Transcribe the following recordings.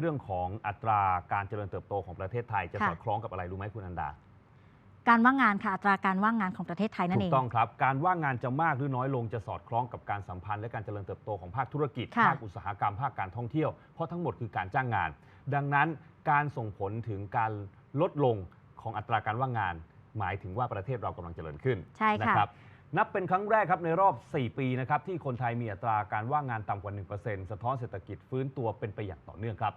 เรื่องของอัตราการเจริญเติบโตของประเทศไทยจะค่ะสอดคล้องกับอะไรรู้ไหมคุณอันดา การว่างงานค่ะอัตราการว่างงานของประเทศไทยนั่นถูเอกงต้องครับ การว่างงานจะมากหรือน้อยลงจะสอดคล้องกับการสัมพันธ์และการเจริญเติบโตของภาคธุรกิจค่ะภาคอุตสาหกรรมภาคการท่องเที่ยวเพราะทั้งหมดคือการจ้างงาน ดังนั้นการส่งผลถึงการลดลงของอัตราการว่างงาน หมายถึงว่าประเทศเรากำลังเจริญขึ้นใช่ค่ะ นับเป็นครั้งแรกครับในรอบ 4 ปีนะครับที่คนไทยมีอัตราการว่างงานต่ำกว่า 1%สะท้อนเศรษฐกิจฟื้นตัวเป็นไปอย่างต่อเนื่องครับ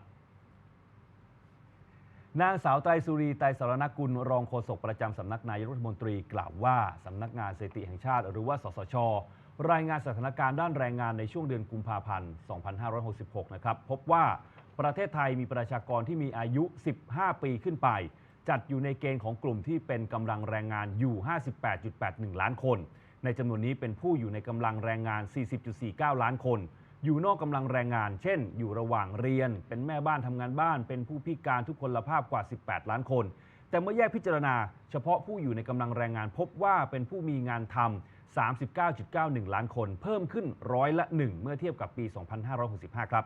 นางสาวไตรสุรีไตรสารณกุลรองโฆษกประจำสำนักนายกรัฐมนตรีกล่าวว่าสำนักงานสถิติแห่งชาติ หรือว่าสสช รายงานสถานการณ์ด้านแรงงานในช่วงเดือนกุมภาพันธ์ 2566 นะครับ พบว่าประเทศไทยมีประชากรที่มีอายุ 15 ปีขึ้นไป จัดอยู่ในเกณฑ์ของกลุ่มที่เป็นกำลังแรงงานอยู่ 58.81 ล้านคน ในจำนวนนี้เป็นผู้อยู่ในกำลังแรงงาน 40.49 ล้านคน อยู่นอกกำลังแรงงาน เช่น อยู่ระหว่างเรียน เป็นแม่บ้านทำงานบ้าน เป็นผู้พิการทุกคนละภาพกว่า 18 ล้านคน แต่เมื่อแยกพิจารณา เฉพาะผู้อยู่ในกำลังแรงงานพบว่าเป็นผู้มีงานทำ 39.91 ล้านคน เพิ่มขึ้นร้อยละ1เมื่อเทียบกับปี 2565 ครับ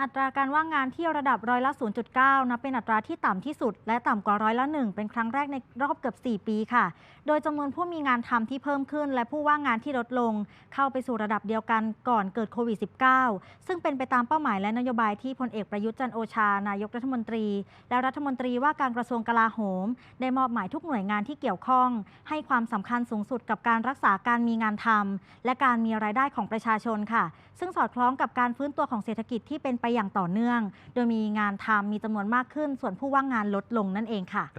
อัตราการว่างงานที่ระดับร้อยละ 0.9 นับเป็นอัตราที่ต่ำที่สุด และต่ำกว่าร้อยละ1เป็นครั้งแรกในรอบเกือบ 4 ปีค่ะ โดยจำนวนผู้มีงานทำที่เพิ่มขึ้น และผู้ว่างงานที่ลดลง เข้าไปสู่ระดับเดียวกันก่อนเกิดโควิด -19 ซึ่งเป็นไปตามเป้าหมายและนโยบายที่พลเอกประยุทธ์จันโอชา นายกรัฐมนตรี และรัฐมนตรีว่าการกระทรวงกลาโหม ได้มอบหมายทุกหน่วยงานที่เกี่ยวข้อง ให้ความสำคัญสูงสุดกับการรักษาการมีงานทำและการมีรายได้ของประชาชนค่ะ ซึ่งสอดคล้องกับการฟื้นตัวของเศรษฐกิจที่เป็นไปอย่างต่อเนื่อง โดยมีงานทำมีจำนวนมากขึ้น ส่วนผู้ว่างงานลดลงนั่นเองค่ะ